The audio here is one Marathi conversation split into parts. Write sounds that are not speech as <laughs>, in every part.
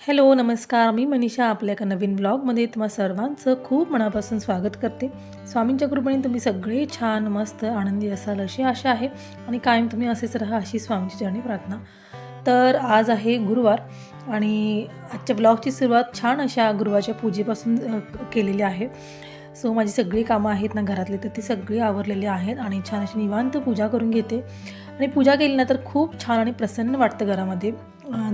हॅलो नमस्कार. मी मनीषा आपल्या एका नवीन ब्लॉगमध्ये तुम्हा सर्वांचं खूप मनापासून स्वागत करते. स्वामींच्या कृपेने तुम्ही सगळे छान मस्त आनंदी असाल अशी आशा आहे आणि कायम तुम्ही असेच राहा अशी स्वामींची चरणी प्रार्थना. तर आज आहे गुरुवार आणि आजच्या ब्लॉगची सुरुवात छान अशा गुरुवारच्या पूजेपासून केलेली आहे. सो माझी सगळी कामं आहेत ना घरातली तर ती सगळी आवरलेली आहेत आणि छान अशी निवांत पूजा करून घेते. आणि पूजा केली ना तर खूप छान आणि प्रसन्न वाटतं घरामध्ये.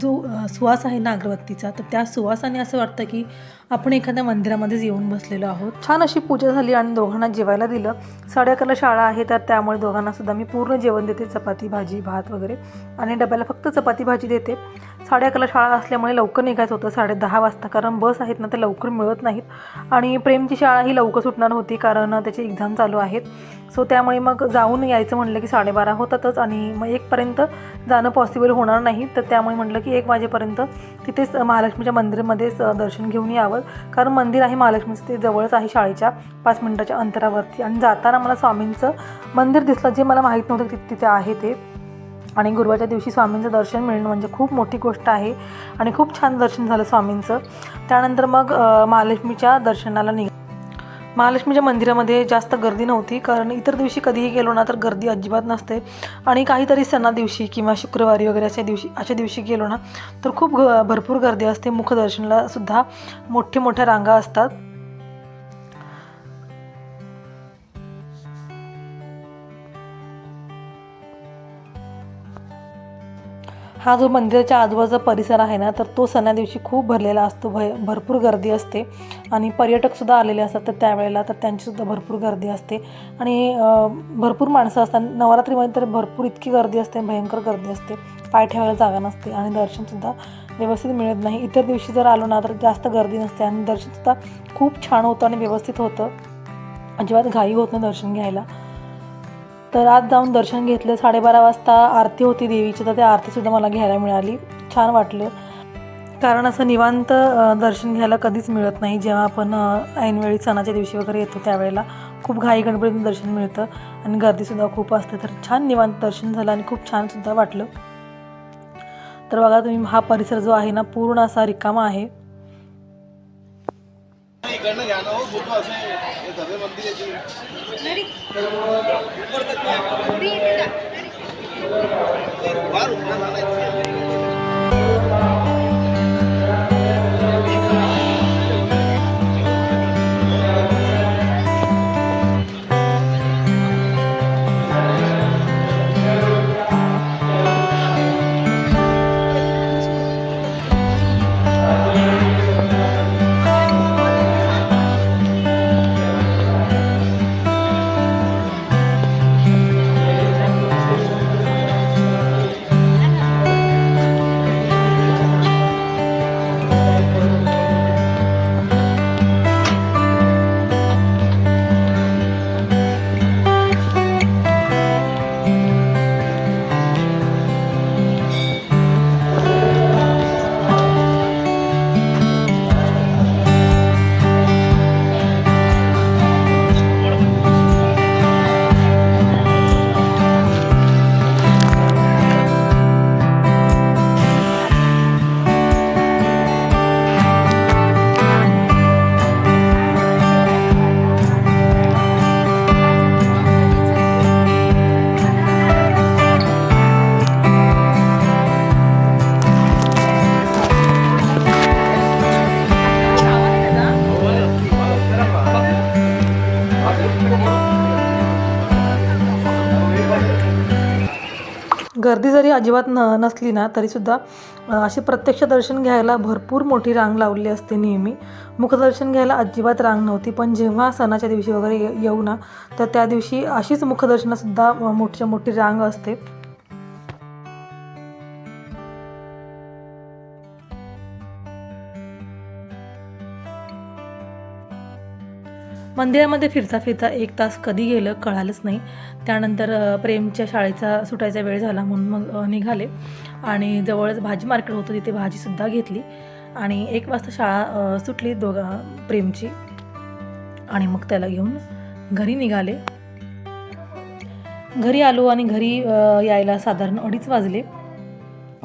जो सुवास आहे ना अगरबत्तीचा तर त्या सुवासाने असं वाटतं की आपण एखाद्या मंदिरामध्येच येऊन बसलेलो आहोत. छान अशी पूजा झाली आणि दोघांना जेवायला दिलं. साडे अकराला शाळा आहे तर त्यामुळे दोघांना सुद्धा मी पूर्ण जेवण देते. चपाती भाजी भात वगैरे. आणि डब्याला फक्त चपाती भाजी देते. साडे अकराला शाळा असल्यामुळे लवकर निघायचं होतं. साडे दहा वाजता कारण बस आहेत ना ते लवकर मिळत नाहीत. आणि प्रेमची शाळा ही लवकर सुटणार होती कारण त्याची एक्झाम चालू आहेत. सो त्यामुळे मग जाऊन यायचं म्हटलं की साडेबारा होतातच आणि मग एकपर्यंत जाणं पॉसिबल होणार नाही. तर त्यामुळे म्हटलं की एक वाजेपर्यंत तिथेच महालक्ष्मीच्या मंदिरमध्येच दर्शन घेऊन यावं. कारण मंदिर आहे महालक्ष्मीचं ते जवळच आहे शाळेच्या पाच मिनिटाच्या अंतरावरती. आणि जाताना मला स्वामींचं मंदिर दिसलं. जे मला माहीत नव्हतं तिथे आहे ते. आणि गुरुवारच्या दिवशी स्वामींचं दर्शन मिळणं म्हणजे खूप मोठी गोष्ट आहे आणि खूप छान दर्शन झालं स्वामींचं. त्यानंतर मग महालक्ष्मीच्या दर्शनाला निघ महालक्ष्मीच्या मंदिरामध्ये जास्त गर्दी नव्हती कारण इतर दिवशी कधीही गेलो ना तर गर्दी अजिबात नसते. आणि काहीतरी सणा दिवशी किंवा शुक्रवारी वगैरे अशा दिवशी अशा दिवशी गेलो ना तर खूप ग भरपूर गर्दी असते. मुखदर्शनाला सुद्धा मोठ्या मोठ्या रांगा असतात. हा जो मंदिराच्या आजूबाजूचा परिसर आहे ना तर तो सणा दिवशी खूप भरलेला असतो. भय भरपूर गर्दी असते. आणि पर्यटकसुद्धा आलेले असतात तर त्यावेळेला तर त्यांचीसुद्धा भरपूर गर्दी असते. आणि भरपूर माणसं असतात. नवरात्रीमध्ये तर भरपूर इतकी गर्दी असते भयंकर गर्दी असते. पाय ठेवायला जागा नसते आणि दर्शनसुद्धा व्यवस्थित मिळत नाही. इतर दिवशी जर आलो ना तर जास्त गर्दी नसते आणि दर्शनसुद्धा खूप छान होतं आणि व्यवस्थित होतं. अजिबात घाई होत नाही दर्शन घ्यायला. तर आज जाऊन दर्शन घेतलं. साडेबारा वाजता आरती होती देवीची तर त्या आरतीसुद्धा मला घ्यायला मिळाली. छान वाटलं. कारण असं निवांत दर्शन घ्यायला कधीच मिळत नाही. जेव्हा आपण ऐनवेळी सणाच्या दिवशी वगैरे येतो त्यावेळेला खूप घाई गणपतीचं दर्शन मिळतं आणि गर्दीसुद्धा खूप असते. तर छान निवांत दर्शन झालं आणि खूप छानसुद्धा वाटलं. तर बघा तुम्ही हा परिसर जो आहे ना पूर्ण असा रिकामा आहे. इकडनं घ्या ना हो फोटो असे हे सगळे मंदिर याची फार उठणं गर्दी जरी अजिबात न नसली ना तरीसुद्धा असे प्रत्यक्ष दर्शन घ्यायला भरपूर मोठी रांग लावलेली असते नेहमी. मुखदर्शन घ्यायला अजिबात रांग नव्हती पण जेव्हा सणाच्या दिवशी वगैरे ये- येऊ ना तर त्या दिवशी अशीच मुखदर्शनासुद्धा मोठच्या मोठी रांग असते. मंदिरामध्ये फिरता फिरता एक तास कधी गेलं कळालंच नाही. त्यानंतर प्रेमच्या शाळेचा सुटायचा वेळ झाला म्हणून मग निघाले. आणि जवळच भाजी मार्केट होतं तिथे भाजीसुद्धा घेतली. आणि एक वाजता शाळा सुटली दोघा प्रेमची. आणि मग त्याला घेऊन घरी निघाले. घरी आलो आणि घरी यायला साधारण अडीच वाजले.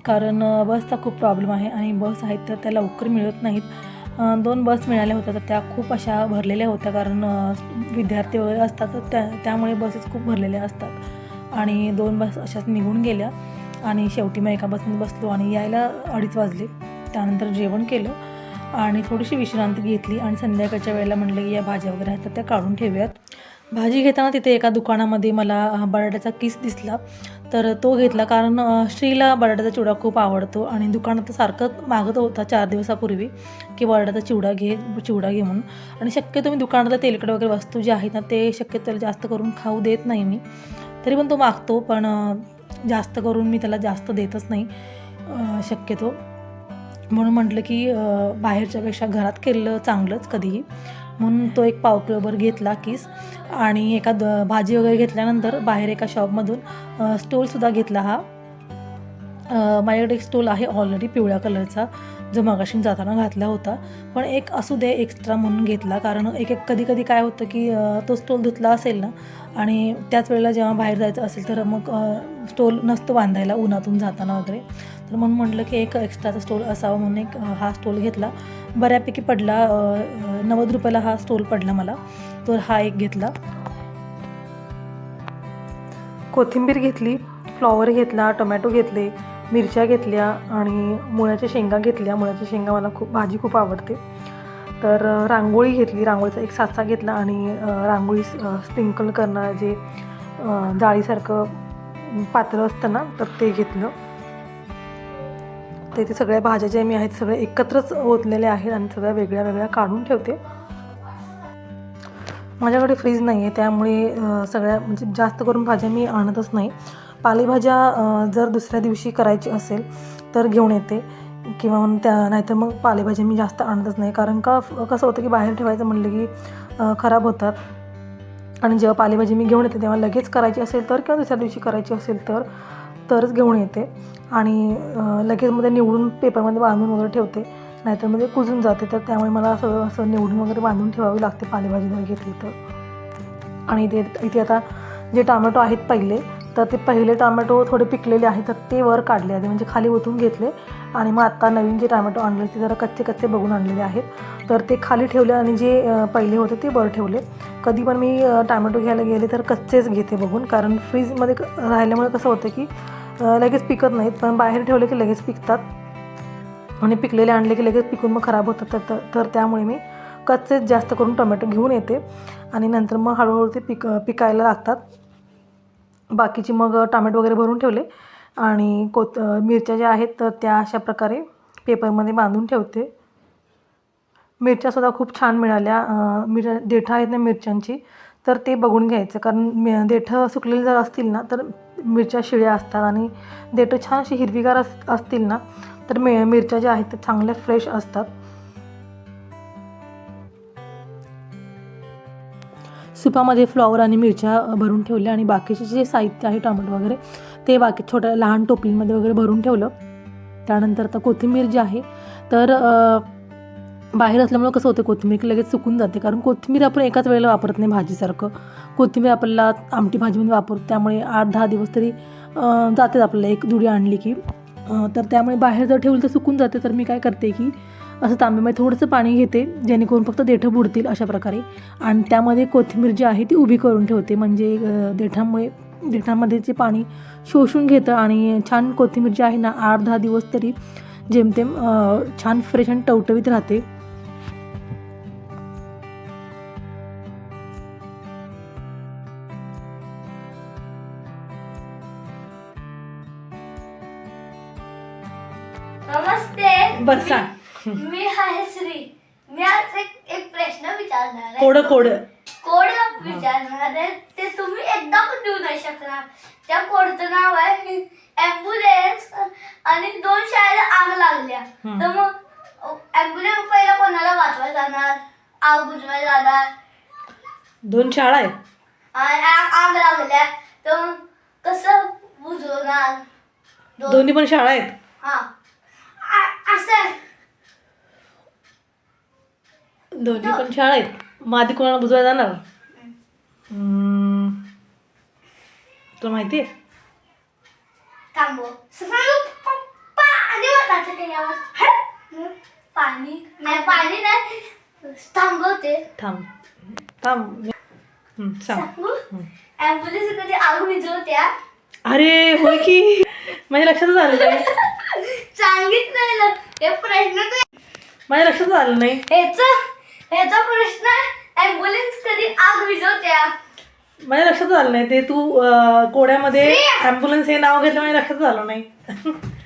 कारण बसचा खूप प्रॉब्लेम आहे आणि बस आहेत तर त्या लवकर मिळत नाहीत. दोन बस मिळाल्या होत्या तर त्या खूप अशा भरलेल्या होत्या कारण विद्यार्थी वगैरे असतात तर त्या त्यामुळे बसेस खूप भरलेल्या असतात. आणि दोन बस अशाच निघून गेल्या आणि शेवटी मग एका बसमध्ये बसलो आणि यायला अडीच वाजले. त्यानंतर जेवण केलं आणि थोडीशी विश्रांती घेतली आणि संध्याकाळच्या वेळेला म्हणलं की या भाज्या वगैरे आहेत तर त्या काढून ठेवूयात. भाजी घेताना तिथे एका दुकानामध्ये मला बटाट्याचा किस दिसला. तर तो घेतला कारण श्रीला बटाट्याचा चिवडा खूप आवडतो आणि दुकानात सारखं मागत होता चार दिवसापूर्वी की बटाट्याचा चिवडा घे चिवडा घे म्हणून. आणि शक्यतो मी दुकानातल्या तेलकट वगैरे वस्तू ज्या आहेत ना ते शक्यतो त्याला जास्त करून खाऊ देत नाही मी. तरी पण तो मागतो पण जास्त करून मी त्याला जास्त देतच नाही शक्यतो. म्हणून म्हटलं की बाहेरच्यापेक्षा घरात केलेलं चांगलंच कधीही. म्हणून तो एक पाव किलोभर घेतला किस. आणि एका द भाजी वगैरे घेतल्यानंतर बाहेर एका शॉपमधून स्टोलसुद्धा घेतला हा. माझ्याकडे एक स्टोल आहे ऑलरेडी पिवळ्या कलरचा जो मगाशी जाताना घातला होता. पण एक असू दे एक्स्ट्रा म्हणून घेतला कारण एक एक कधी कधी काय होतं की तो स्टोल धुतला असेल ना आणि त्याच वेळेला जेव्हा बाहेर जायचं असेल तर मग स्टोल नसतो बांधायला उन्हातून जाताना वगैरे. तर म्हणून म्हटलं की एक एक्स्ट्राचा स्टोल असावा म्हणून एक हा स्टोल घेतला. बऱ्यापैकी पडला नव्वद रुपयाला हा स्टोल पडला मला. तर हा एक घेतला. कोथिंबीर घेतली फ्लॉवर घेतला टोमॅटो घेतले मिरच्या घेतल्या आणि मुळ्याच्या शेंगा घेतल्या. मुळ्याच्या शेंगा मला खूप भाजी खूप आवडते. तर रांगोळी घेतली. रांगोळीचा एक साचा घेतला आणि रांगोळी स्प्रिंकल करणारं जे जाळीसारखं पात्र असतं ना तर ते घेतलं. ते ते सगळ्या भाज्या ज्या मी आहेत सगळ्या एकत्रच ओतलेल्या आहेत आणि सगळ्या वेगळ्या वेगळ्या काढून ठेवते. माझ्याकडे फ्रीज नाही आहे त्यामुळे सगळ्या म्हणजे जास्त करून भाज्या मी आणतच नाही. पालेभाज्या जर दुसऱ्या दिवशी करायची असेल तर घेऊन येते. किंवा मग त्या नाहीतर मग पालेभाज्या मी जास्त आणतच नाही. कारण का फ- कसं होतं की बाहेर ठेवायचं म्हणलं की खराब होतात. आणि जेव्हा पालेभाजी मी घेऊन येते तेव्हा लगेच करायची असेल तर किंवा दुसऱ्या दिवशी करायची असेल तर तरच घेऊन येते. आणि लगेच मध्ये निवडून पेपरमध्ये बांधून वगैरे ठेवते. नाहीतर म्हणजे कुजून जाते. तर त्यामुळे मला असं असं निवडून वगैरे बांधून ठेवावी लागते पालेभाजी जर घेतली तर. आणि इथे इथे आता जे टामॅटो आहेत पहिले तर ते पहिले टॉमॅटो थोडे पिकलेले आहेत तर ते वर काढले आधी म्हणजे खाली ओतून घेतले आणि मग आत्ता नवीन जे टॉमॅटो आणले ते जरा कच्चे कच्चे बघून आणलेले आहेत. तर ते खाली ठेवले आणि जे पहिले होते ते वर ठेवले. कधी पण मी अ, घ्यायला गेले तर कच्चेच घेते बघून कारण फ्रीजमध्ये क- राहिल्यामुळे कसं होतं की लगेच पिकत नाहीत पण बाहेर ठेवले की लगेच पिकतात. आणि पिकलेले आणले की लगेच पिकून मग खराब होतात तर- तर तर त्यामुळे मी कच्चेच जास्त करून टोमॅटो घेऊन येते. आणि नंतर मग हळूहळू ते पिक पिकायला लागतात. बाकीची मग टामॅटो वगैरे भरून ठेवले. आणि कोत मिरच्या ज्या आहेत तर त्या अशा प्रकारे पेपरमध्ये बांधून ठेवते. मिरच्यासुद्धा खूप छान मिळाल्या. मिर देठं आहेत ना मिरच्यांची तर ते बघून घ्यायचं. कारण मि देठं सुकलेली जर असतील ना तर मिरच्या शिळ्या असतात आणि देठं छान अशी हिरवीगार अस असतील ना तर मि मिरच्या ज्या आहेत त्या चांगल्या फ्रेश असतात. सुपामध्ये फ्लॉवर आणि मिरच्या भरून ठेवल्या आणि बाकीचे जे साहित्य आहे टोमॅटो वगैरे ते बाकी छोट्या लहान टोपलींमध्ये वगैरे भरून ठेवलं. त्यानंतर आता कोथिंबीर जी आहे तर बाहेर असल्यामुळे कसं होतं कोथिंबीर लगेच सुकून जाते. कारण कोथिंबीर आपण एकाच वेळेला वापरत नाही भाजीसारखं. कोथिंबीर आपल्याला आमटी भाजीमध्ये वापरतो त्यामुळे आठ दहा दिवस तरी जातेच आपल्याला एक जुडी आणली की. तर त्यामुळे बाहेर जर ठेवली तर सुकून जाते. तर मी काय करते की असं तांब्यामध्ये थोडंसं पाणी घेते जेणेकरून फक्त देठं बुडतील अशा प्रकारे. आणि त्यामध्ये कोथिंबीर जी आहे ती उभी करून ठेवते म्हणजे देठामुळे देठामध्ये जे पाणी शोषून घेतं आणि छान कोथिंबीर जी आहे ना आठ दहा दिवस तरी जेमतेम छान फ्रेश आणि टवटवीत राहते. नमस्ते. बरं सांग. मी आहे श्री. मी आज एक एक प्रश्न विचारणार आहे. Code code. कोड विचारणार आहे. ते तुम्ही एकदा पण देऊ नाही शकणार. त्या कोडचं नाव आहे ॲम्ब्युलन्स आणि दोन शाळेला आग लागल्या. हम्म. तर मग ॲम्ब्युलन्स पहिला कोणाला वाचवायला जाणार? आग बुजवायला जाणार? दोन शाळा आहेत आणि आग आग लागल्या. तर मग कसं बुजवणार? दोन दोन्ही पण शाळा आहेत? हा. आ- असं दोन्ही पण शाळा आहेत. मग आधी कोणाला बुजवायला जाणार. तुला माहिती आहे थांबव सांगू त्याच्यावर हं? पाणी? नाही पाणी नाही. थांबवते. थांब. थांब. हं, सांग. सांगू? हं. ऍम्ब्युलन्स कधी आग विझवत्या अरे होय की. माझ्या लक्षातच आलं नाही. हे प्रश्न तू माझ्या लक्षातच आलं नाही. ह्याचा ह्याचा प्रश्न ऍम्ब्युलन्स कधी आग विझवत्या? माझ्या लक्षातच आलं नाही ते तू अं, कोड्यामध्ये ॲम्ब्युलन्स हे नाव घेतलं माझ्या लक्षातच आलं नाही. <laughs>